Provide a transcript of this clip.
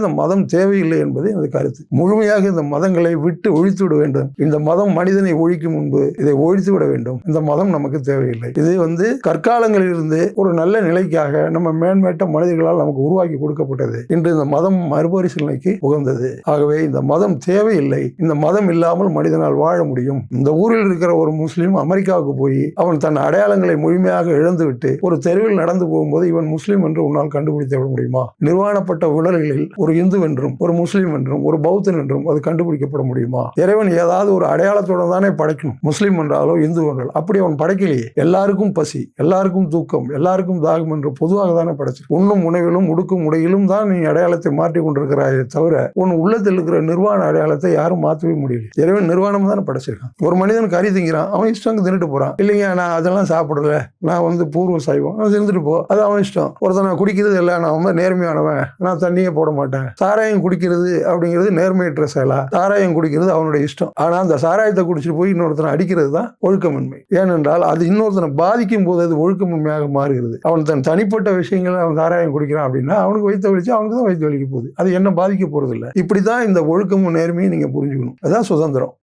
இந்த மதம் தேவையில்லை என்பது எனது கருத்து. முழுமையாக இந்த மதங்களை விட்டு ஒழித்து விட வேண்டும். இந்த மதம் மனிதனை ஒழிக்கும் முன்பு இதை ஒழித்து விட வேண்டும். இந்த மதம் நமக்கு தேவையில்லை. இது வந்து கற்காலங்களில் இருந்து ஒரு நல்ல நிலைக்காக நம்ம மேன்மேட்ட மனிதர்களால் நமக்கு உருவாக்கி கொடுக்கப்பட்டது. இன்று இந்த மதம் மறுபரிசீலனைக்கு உகந்தது. ஆகவே இந்த மதம் தேவையில்லை. இந்த மதம் இல்லாமல் மனிதனால் வாழ முடியும். இந்த ஊரில் இருக்கிற ஒரு முஸ்லீம் அமெரிக்காவுக்கு போய் அவன் தன் அடையாளங்களை முழுமையாக இழந்துவிட்டு ஒரு தெருவில் நடந்து போகும்போது இவன் முஸ்லீம் என்று உன்னால் கண்டுபிடித்து விட முடியுமா? நிர்வாணப்பட்ட உடல்களில் ஒரு இந்து என்றும் ஒரு முஸ்லீம் என்றும் ஒரு பௌத்தன் என்றும் அது கண்டுபிடிக்கப்பட முடியுமா? இறைவன் ஏதாவது ஒரு அடையாளத்தோட தானே படைக்கணும். முஸ்லீம் என்றாலோ இந்து என்றால். அப்படி அவன் படைக்கலையே. எல்லாருக்கும் பசி எல்லாருக்கும் தூக்கம் எல்லாருக்கும் தாகம் என்று பொதுவாக தானே படைச்சு உண்ணும் உணவிலும் உடுக்கும் உடையிலும் தான் நீ அடையாளத்தை மாற்றி கொண்டிருக்கிறாயே தவிர உன் உள்ளத்தில் இருக்கிற நிர்வாண அடையாளத்தை யாரும் மாற்றவே முடியல. இறைவன் நிர்வாணம் தானே படைச்சிருக்கான். ஒரு மனிதன் கறி திங்கிறான் அவன் இஷ்டம் தின்னுட்டு போறான். இல்லைங்க நான் அதெல்லாம் சாப்பிடல. நான் வந்து பூர்வ சைவம். அது இருந்துட்டு போ. அது அவன் இஷ்டம். ஒருத்தன் நான் குடிக்கிறது இல்லை நான் ரொம்ப நேர்மையானவன். நான் தண்ணியே போட மாட்டேன். மாட்டேன் சாராயம் குடிக்கிறது அப்படிங்கிறது நேர்மையற்ற செயலா? சாராயம் குடிக்கிறது அவனுடைய இஷ்டம். ஆனா அந்த சாராயத்தை குடிச்சிட்டு போய் இன்னொருத்தனை அடிக்கிறது தான் ஒழுக்கமின்மை. ஏனென்றால் அது இன்னொருத்தனை பாதிக்கும் போது அது ஒழுக்கமின்மையாக மாறுகிறது. அவன் தன் தனிப்பட்ட விஷயங்களை அவன் சாராயம் குடிக்கிறான் அப்படின்னா அவனுக்கு வைத்த வலிச்சு அவனுக்கு தான் வைத்து வலிக்க போகுது. அது என்ன பாதிக்க போறது இல்லை இப்படிதான் இந்த ஒழுக்கமும் நேர்மையும் நீங்க புரிஞ்சுக்கணும். அதான் சுதந்திரம்.